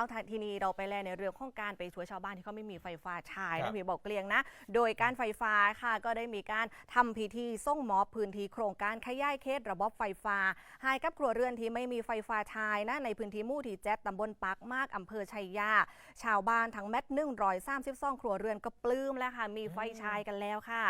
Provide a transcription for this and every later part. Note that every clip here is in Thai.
เอาททีนี้เราไปแลในเรื่องของการไปช่วยชาวบ้านที่เขาไม่มีไฟฟ้าใช้ครันะบพี่บอกเกลียงนะ โดยการไฟฟ้าค่ะก็ได้มีการทำพิธีส่งมอบพื้นที่โครงการขยายเขตระบบไฟฟ้าให้กับครัวเรือนที่ไม่มีไฟฟ้าใช้นะในพื้นที่หมู่ที่เจ็ดตำบลปากมากอำเภอชัยยาชาวบ้านทั้งแมตหนึ่งร้อยสามสิบสองครัวเรือนก็ปลื้มแล้วค่ะมีไฟใช้กันแล้วค่ะ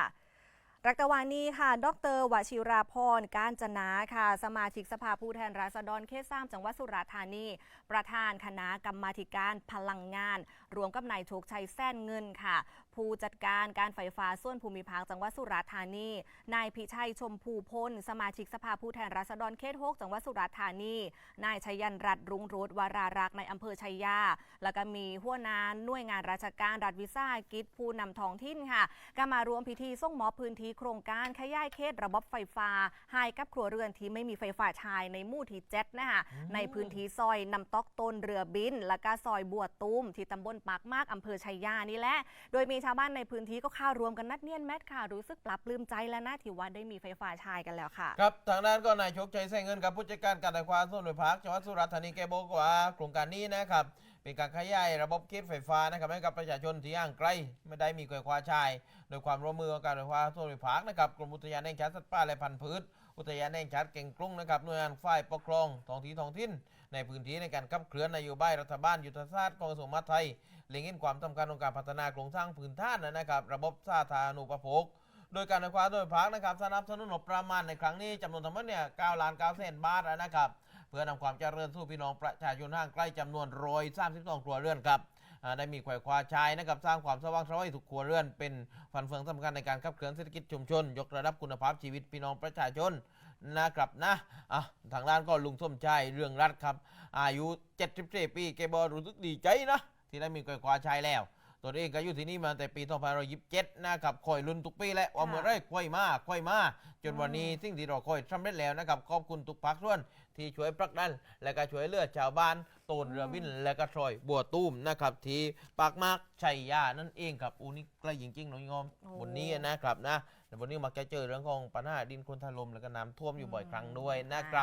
รักตวันนี้ค่ะ ดรวชิราพรการจนาค่ะ สมาชิกสภาผู้แทนราษฎรเขตสามจังหวัดสุราษฎร์ธานี ประธานคณะกรรมาธิการพลังงาน รวมกับนายโชคชัยแส้นเงินค่ะ ผู้จัดการการไฟฟ้าส่วนภูมิภาคจังหวัดสุราษฎร์ธานี นายพิชัยชมพูพลสมาชิกสภาผู้แทนราษฎรเขตหกจังหวัดสุราษฎร์ธานี นายชยันรัตน์รุงรุตวารารักษ์ในอำเภอชัยยา แล้วก็มีหัวหน้าหน่วยงานราชการรัฐวิสาหกิจผู้นำท้องถิ่นค่ะ ก็มารวมพิธีส่งมอบพื้นที่โครงการขยายเขตระบบไฟฟ้าให้กับครัวเรือนที่ไม่มีไฟฟ้าใช้ในหมู่ที่เจ็ดนะคะในพื้นที่ซอยนำตอกต้นเรือบิน และก็ซอยบัวตุ้มที่ตำบลปากมากอำเภอชัยยานี่แหละโดยมีชาวบ้านในพื้นที่ก็เข้ารวมกันนัดเนียนแมทค่ะรู้สึกปรับปลื้มใจแล้วนะที่ว่าได้มีไฟฟ้าใช้กันแล้วค่ะครับทางด้านก็นายโชคชัยแสงเงินกับผู้จัดการการไฟฟ้าส่วนภูมิภาคจังหวัดสุราษฎร์ธานีแกบอกว่าโครงการนี้นะครับเป็นการขยายระบบเขตไฟฟ้านะครับให้กับประชาชนที่ห่างไกลไม่ได้มีไฟฟ้าใช้โดยความร่วมมือของการไฟฟ้าส่วนภูมิภาคนะครับกรมอุทยานแห่งชาติสัตว์ป่าและพันธุ์พืช อุทยานแห่งชาติเก่งกรุงนะครับหน่วยงานฝ่ายปกครองท้องที่ท้องถิ่น ในพื้นที่ในการขับเคลื่อนนโยบายรัฐบาลยุทธศาสตร์ของกระทรวงมาไทยเล็งเห็นความสำคัญของการพัฒนาโครงสร้างพื้นฐานนะครับระบบสาธารณูปโภคโดยการไฟฟ้าโดยภาคนะครับสนับสนุนงบประมาณในครั้งนี้จำนวนทั้งหมดเนี่ย9ล้าน9แสนบาทนะครับ เพื่อนำความเจริญสู่พี่น้องประชาชนห่างไกลจำนวนร้อยสามสิบสองครัวเรือนครับได้มีควายควาชายนะครับสร้างความสว่างไสวัยทุกครัวเรือน เป็นฟันเฟืองสำคัญในการขับเคลื่อนเศรษฐกิจชุมชน ยกระดับคุณภาพชีวิตพี่น้องประชาชนนะครับนะอะทางด้านก็ลุงส้มใจเรื่องรัฐครับ อายุ 74 ปีแกบอกรู้สึกดีใจนะ ที่ได้มีควายควาชายแล้ว ตัวเองก็อยู่ที่นี่มาแต่ปี2527นะครับคอยลุ้นทุกปีแหละว่าเมื่อไรควายมาควายมา จนวันนี้สิ่งที่เราคอยสำเร็จแล้วนะครับขอบคุณทุกภาคส่วนที่ช่วยผลักดัน และก็ช่วยเหลือชาวบ้านโตนเรือบินและก็ซอยบัวตุ้มนะครับที่ปากมากชัยยานั่นเองครับอูนี่ใกล้จริงๆน้องยอมโอ้วันนี้นะครับนะแต่วันนี้มาแกเจอเรื่องของปัญหาดินโคลนถล่มแล้วก็น้ำท่วมอยู่บ่อยครั้งด้วยนะครับ